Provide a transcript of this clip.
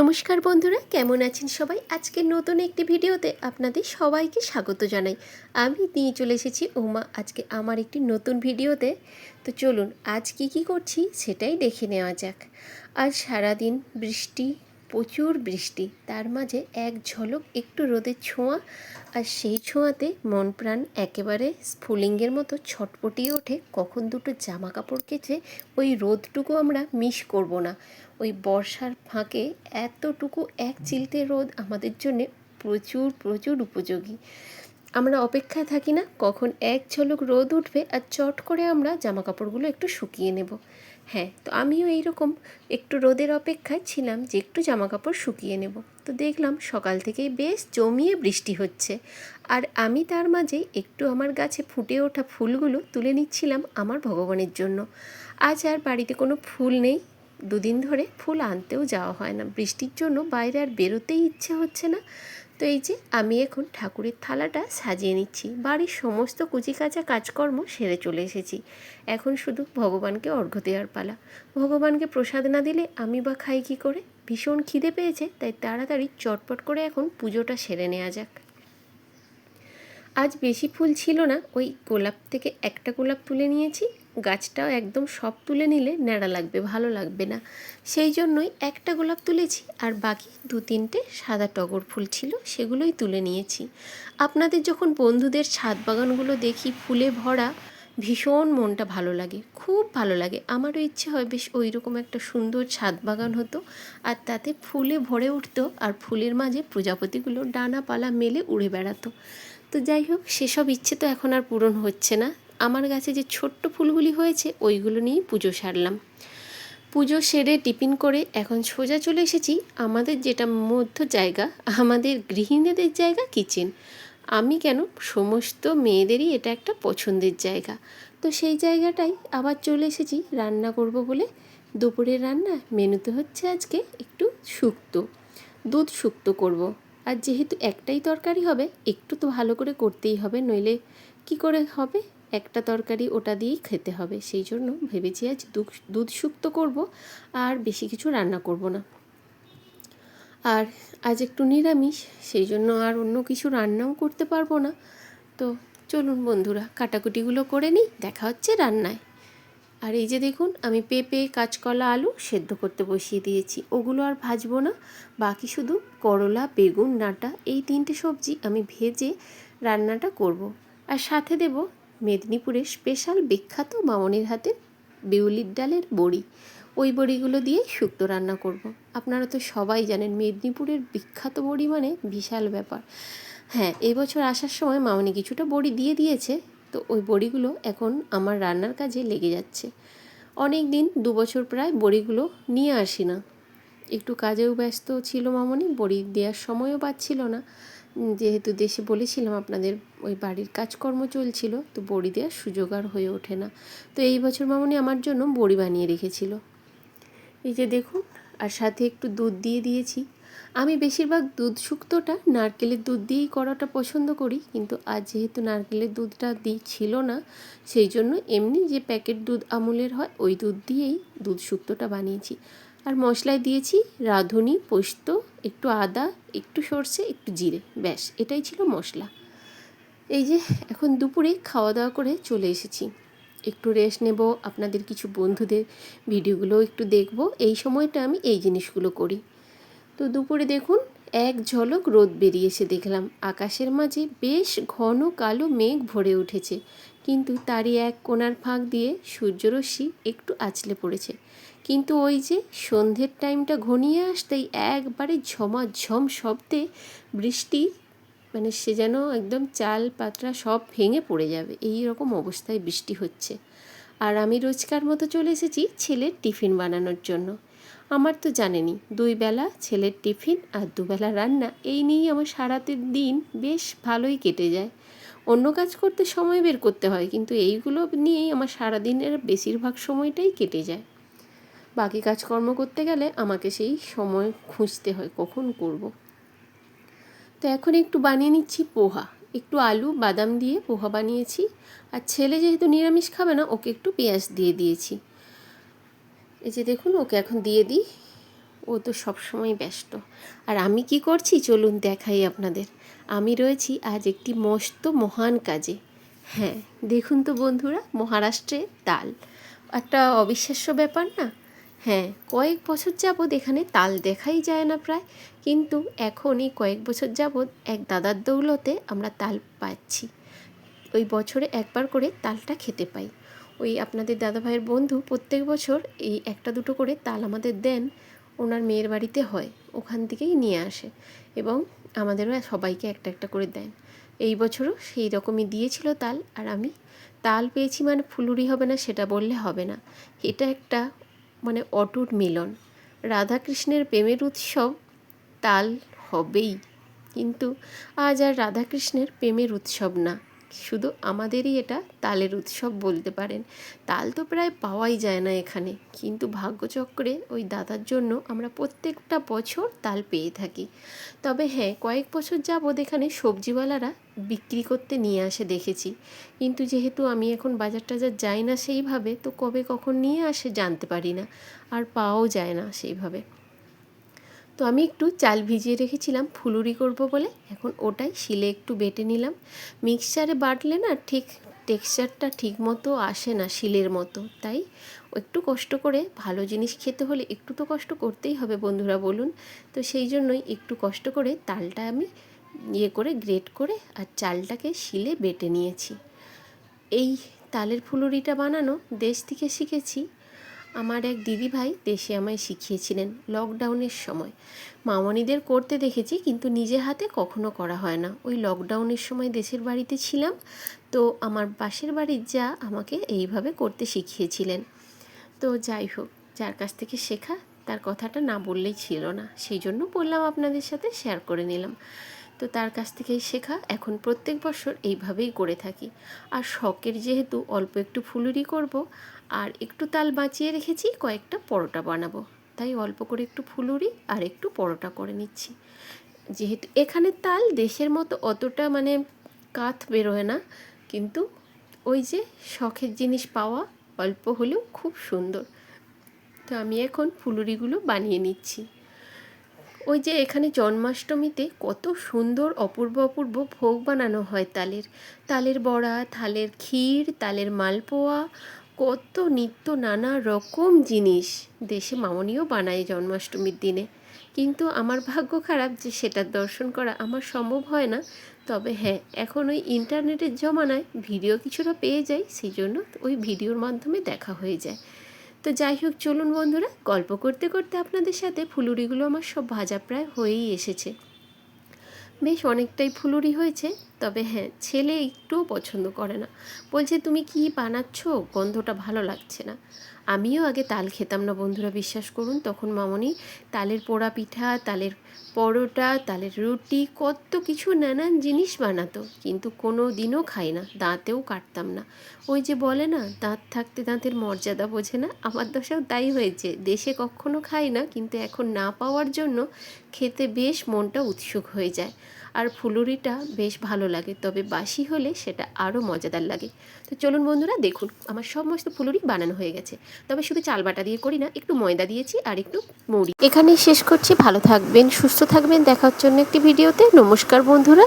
নমস্কার বন্ধুরা, কেমন আছেন সবাই? আজকে নতুন একটি ভিডিওতে আপনাদের সবাইকে স্বাগত জানাই। আমি দিয়ে চলে এসেছি ওমা আজকে আমার একটি নতুন ভিডিওতে। তো চলুন, আজ কি কি করছি সেটাই দেখে নেওয়া যাক। আজ সারাদিন বৃষ্টি প্রচুর বৃষ্টি। তার মাঝে এক ঝলক, একটু রোদের ছোঁয়া, আর সেই ছোঁয়াতে মন প্রাণ একেবারে স্ফুলিঙ্গের মতো ছটপটিয়ে ওঠে। কখন দুটো জামা কাপড় কেচে ওই রোদটুকু আমরা মিস করব না। ওই বর্ষার ফাঁকে এতটুকু এক চিলতে রোদ আমাদের জন্যে প্রচুর প্রচুর উপযোগী। আমরা অপেক্ষায় থাকি না, কখন এক ঝলক রোদ উঠবে আর চট করে আমরা জামা কাপড়গুলো একটু শুকিয়ে নেব। হ্যাঁ তো আমিও এইরকম একটু রোদের অপেক্ষায় ছিলাম যে একটু জামা কাপড় শুকিয়ে নেব। তো দেখলাম সকাল থেকেই বেশ জমিয়ে বৃষ্টি হচ্ছে। আর আমি তার মাঝে একটু আমার গাছে ফুটে ওঠা ফুলগুলো তুলে নিচ্ছিলাম আমার ভগবানের জন্য। আজ আর বাড়িতে কোনো ফুল নেই। দুদিন ধরে ফুল আনতেও যাওয়া হয় না। বৃষ্টির জন্য বাইরে আর বেরোতেই ইচ্ছে হচ্ছে না। তো এই যে আমি এখন ঠাকুরের থালাটা সাজিয়ে নিচ্ছি। বাড়ির সমস্ত কুচিকাচা কাজকর্ম সেরে চলে এসেছি। এখন শুধু ভগবানকে অর্ঘ্য দেওয়ার পালা। ভগবানকে প্রসাদ না দিলে আমি বা খাই কী করে? ভীষণ খিদে পেয়েছে, তাই তাড়াতাড়ি চটপট করে এখন পুজোটা সেরে নেওয়া যাক। আজ বেশি ফুল ছিল না, ওই গোলাপ থেকে একটা গোলাপ তুলে নিয়েছি। গাছটাও একদম সব তুলে নিলে ন্যাড়া লাগবে, ভালো লাগবে না। সেই জন্যই একটা গোলাপ তুলেছি আর বাকি দু তিনটে সাদা টগর ফুল ছিল, সেগুলোই তুলে নিয়েছি। আপনাদের যখন বন্ধুদের ছাদ বাগানগুলো দেখি ফুলে ভরা, ভীষণ মনটা ভালো লাগে, খুব ভালো লাগে। আমারও ইচ্ছে হয় বেশ ওই রকম একটা সুন্দর ছাদ বাগান হতো আর তাতে ফুলে ভরে উঠতো আর ফুলের মাঝে প্রজাপতিগুলো ডানাপালা মেলে উড়ে বেড়াতো। তো যাই হোক, সেসব ইচ্ছে তো এখন আর পূরণ হচ্ছে না। আমার গাছে যে ছোট্ট ফুলগুলি হয়েছে, ওইগুলো নিয়েই পুজো সারলাম। পুজো সেরে টিফিন করে এখন সোজা চলে এসেছি আমাদের যেটা মধ্য জায়গা, আমাদের গৃহিণীদের জায়গা, কিচেন। আমি কেন? সমস্ত মেয়েদেরই এটা একটা পছন্দের জায়গা। তো সেই জায়গাটাই আবার চলে এসেছি রান্না করব বলে। দুপুরের রান্না মেনুতে হচ্ছে আজকে একটু শুক্তো। দুধ শুক্তো করব। আর যেহেতু একটাই তরকারি হবে, একটু তো ভালো করে করতেই হবে, নইলে কি করে হবে? একটা তরকারি ওটা দিয়েই খেতে হবে। সেই জন্য ভেবেছি আজ দুধ শুক্তো করব, আর বেশি কিছু রান্না করব না। আর আজ একটু নিরামিষ, সেই জন্য আর অন্য কিছু রান্নাও করতে পারব না। তো চলুন বন্ধুরা, কাটাকুটিগুলো করে নিই, দেখা হচ্ছে রান্নায়। আর এই যে দেখুন, আমি পেঁপে, কাঁচকলা, আলু সেদ্ধ করতে বসিয়ে দিয়েছি। ওগুলো আর ভাজবো না, বাকি শুধু করলা, বেগুন, ডাঁটা, এই তিনটে সবজি আমি ভেজে রান্নাটা করব। আর সাথে দেব মেদিনীপুরের স্পেশাল বিখ্যাত মামনির হাতের বিউলির ডালের বড়ি। ওই বড়িগুলো দিয়ে শুক্তো রান্না করব। আপনারা তো সবাই জানেন মেদিনীপুরের বিখ্যাত বড়ি মানে বিশাল ব্যাপার। হ্যাঁ এবছর আসার সময় মামনি কিছুটা বড়ি দিয়ে দিয়েছে, তো ওই বড়িগুলো এখন আমার রান্নার কাজে লেগে যাচ্ছে। অনেক দিন, দু বছর প্রায় বড়িগুলো নিয়ে আসি না। একটু কাজেও ব্যস্ত ছিল মামনি, বড়ি দেওয়ার সময়ও পাচ্ছিল না। যেহেতু দেশে বলেছিলাম আপনাদের ওই বাড়ির কাজকর্ম চলছিল, তো বড়ি দেওয়ার সুযোগ আর হয়ে ওঠে না। তো এই বছর মামনি আমার জন্য বড়ি বানিয়ে রেখেছিল। এই যে দেখুন, আর সাথে একটু দুধ দিয়ে দিয়েছি। আমি বেশিরভাগ দুধ শুক্তোটা নারকেলের দুধ দিয়েই করাটা পছন্দ করি, কিন্তু আজ যেহেতু নারকেলের দুধটা দিই ছিল না, সেই জন্য এমনি যে প্যাকেট দুধ আমুলের হয়, ওই দুধ দিয়েই দুধ শুক্তোটা বানিয়েছি। আর মশলায় দিয়েছি রাঁধুনি, পোস্ত একটু আদা, একটু সর্ষে, একটু জিরে, ব্যাস, এটাই ছিল মশলা। এই যে, এখন দুপুরে খাওয়া দাওয়া করে চলে এসেছি। একটু রেস্ট নেব, আপনাদের কিছু বন্ধুদের ভিডিওগুলো একটু দেখব। এই সময়টা আমি এই জিনিসগুলো করি। তো দুপুরে দেখুন, এক ঝলক রোদ বেরিয়েছে দেখলাম। আকাশের মাঝে বেশ ঘন কালো মেঘ ভরে উঠেছে। কিন্তু তারই এক কোনার ফাঁক দিয়ে সূর্যরশ্মি একটু আছলে পড়েছে। কিন্তু ওই যে সন্ধ্যের টাইমটা ঘনিয়ে আসতেই একবারে ঝমাঝম শব্দে বৃষ্টি মানে সে যেন একদম চাল পাত্রা সব ভেঙে পড়ে যাবে। এই রকম অবস্থায় বৃষ্টি হচ্ছে। আর আমি রোজকার মতো চলে এসেছি ছেলের টিফিন বানানোর জন্য। আমার তো জানেনি, দুই বেলা ছেলের টিফিন আর দুবেলা রান্না, এই নিয়েই আমার সারাতে দিন বেশ ভালোই কেটে যায়। অন্য কাজ করতে সময় বের করতে হয়, কিন্তু এইগুলো নিয়েই আমার সারাদিনের বেশিরভাগ সময়টাই কেটে যায়। বাকি কাজকর্ম করতে গেলে আমাকে সেই সময় খুঁজতে হয়, কখন করব। তো এখন একটু বানিয়ে নিচ্ছি পোহা। একটু আলু, বাদাম দিয়ে পোহা বানিয়েছি। আর ছেলে যেহেতু নিরামিষ খাবে না, ওকে একটু পেঁয়াজ দিয়ে দিয়েছি। এই যে দেখুন, ওকে এখন দিয়ে দিই। ও তো সবসময় ব্যস্ত। আর আমি কি করছি? চলুন দেখাই আপনাদের। আমি রয়েছি আজ একটি মস্ত, মহান কাজে। হ্যাঁ দেখুন তো বন্ধুরা, মহারাষ্ট্রে তাল। একটা অবিশ্বাস্য ব্যাপার না? হ্যাঁ কয়েক বছর যাবৎ এখানে তাল দেখাই যায় না প্রায়। কিন্তু এখন এই কয়েক বছর যাবৎ এক দাদার দৌলতে আমরা তাল পাচ্ছি। ওই বছরে একবার করে তালটা খেতে পাই। ওই আপনাদের দাদাভাইয়ের বন্ধু প্রত্যেক বছর এই একটা দুটো করে তাল আমাদের দেন, ওনার মেয়ের বাড়িতে হয়, ওখান থেকেই নিয়ে আসে এবং আমাদেরও সবাইকে একটা একটা করে দেন। এই বছরও সেই রকমই দিয়েছিল তাল, আর আমি তাল পেয়েছি মানে ফুলুরি হবে না সেটা বললে হবে না। এটা একটা মানে অটুট মিলন। রাধাকৃষ্ণের প্রেমের উৎসব তাল হবেই। কিন্তু আজ আর রাধাকৃষ্ণের প্রেমের উৎসব না। শুধু আমাদেরই এটা তালের উৎসব বলতে পারেন। তাল তো প্রায় পাওয়াই যায় না এখানে। কিন্তু ভাগ্যচক্রে ওই দাদার জন্য আমরা প্রত্যেকটা বছর তাল পেয়ে থাকি। তবে হ্যাঁ কয়েক বছর যাবৎ এখানে সবজিওয়ালারা বিক্রি করতে নিয়ে আসে দেখেছি। কিন্তু যেহেতু আমি এখন বাজার টাজার যাই না সেইভাবে, তো কবে কখন নিয়ে আসে জানতে পারি না। আর পাওয়াও যায় না সেইভাবে। তো আমি একটু চাল ভিজিয়ে রেখেছিলাম, ফুলুরি করব বলে। এখন ওটাই শিলে একটু বেটে নিলাম। মিক্সচারে বাটলে না ঠিক টেক্সচারটা ঠিক মতো আসে না শিলের মতো। তাই একটু কষ্ট করে ভালো জিনিস খেতে হলে একটু তো কষ্ট করতেই হবে বন্ধুরা, বলুন। তো সেই জন্যই একটু কষ্ট করে তালটা আমি ইয়ে করে, গ্রেট করে আর চালটাকে শিলে বেটে নিয়েছি। এই তালের ফুলুরিটা বানানো দেশ থেকে শিখেছি। আমার এক দিদি ভাই দেশে আমায় শিখিয়েছিলেন লকডাউনের সময়। মামনিদের করতে দেখেছি কিন্তু নিজের হাতে কখনো করা হয় না। ওই লকডাউনের সময় দেশের বাড়িতে ছিলাম, তো আমার পাশের বাড়ির যা আমাকে এইভাবে করতে শিখিয়েছিলেন। তো যাই হোক, যার কাছ থেকে শেখা, তার কথাটা না বললেই ছিল না। সেই জন্য বললাম আপনাদের সাথে শেয়ার করে নিলাম। তো তার কাছ থেকেই শেখা, এখন প্রত্যেক বছর এইভাবেই করে থাকি। আর শখের যেহেতু অল্প একটু ফুলুরি করব আর একটু তাল বাঁচিয়ে রেখেছি, কয়েকটা পরোটা বানাবো। তাই অল্প করে একটু ফুলুরি আর একটু পরোটা করে নিচ্ছি। যেহেতু এখানে তাল দেশের মতো অতটা মানে কাত বেরোয় না, কিন্তু ওই যে শখের জিনিস পাওয়া অল্প হলেও খুব সুন্দর। তো আমি এখন ফুলুরিগুলো বানিয়ে নিচ্ছি। ওই যে এখানে জন্মাষ্টমীতে কত সুন্দর অপূর্ব অপূর্ব ভোগ বানানো হয় তালের। তালের বড়া, তালের ক্ষীর, তালের মালপোয়া কত নিত্য নানা রকম জিনিস দেশে মামনিও বানায় জন্মাষ্টমীর দিনে। কিন্তু আমার ভাগ্য খারাপ যে সেটার দর্শন করা আমার সম্ভব হয় না। তবে হ্যাঁ এখন ওই ইন্টারনেটের জমানায় ভিডিও কিছুটা পেয়ে যাই সেই জন্য ওই ভিডিওর মাধ্যমে দেখা হয়ে যায়। তো যাই হোক, চলুন বন্ধুরা, গল্প করতে করতে আপনাদের সাথে ফুলুরিগুলো আমার সব ভাজা প্রায় হয়েই এসেছে। বেশ অনেকটাই ফুলুরি হয়েছে তবে হ্যাঁ ছেলে একটুও পছন্দ করে না। বলছে, তুমি কি বানাচ্ছ? গন্ধটা ভালো লাগছে না। আমিও আগে তাল খেতাম না, বন্ধুরা বিশ্বাস করুন। তখন মামনি তালের পোড়া পিঠা, তালের পরোটা, তালের রুটি, কত কিছু নানান জিনিস বানাতো। কিন্তু কোনো দিনও খাই না, দাঁতেও কাটতাম না। ওই যে বলে না, দাঁত থাকতে দাঁতের মর্যাদা বোঝে না। আমার দশাও তাই হয়েছে। দেশে কখনো খাই না, কিন্তু এখন না পাওয়ার জন্য খেতে বেশ মনটা উৎসুক হয়ে যায়। আর ফুলুরিটা বেশ ভালো লাগে, তবে বাসি হলে সেটা আরও মজাদার লাগে। তো চলুন বন্ধুরা, দেখুন, আমার সমস্ত ফুলুরি বানানো হয়ে গেছে। তবে শুধু চাল বাটা দিয়ে করি না, একটু ময়দা দিয়েছি আর একটু মুড়ি। এখানেই শেষ করছি, ভালো থাকবেন, সুস্থ থাকবেন দেখার জন্য একটি ভিডিওতে। নমস্কার বন্ধুরা।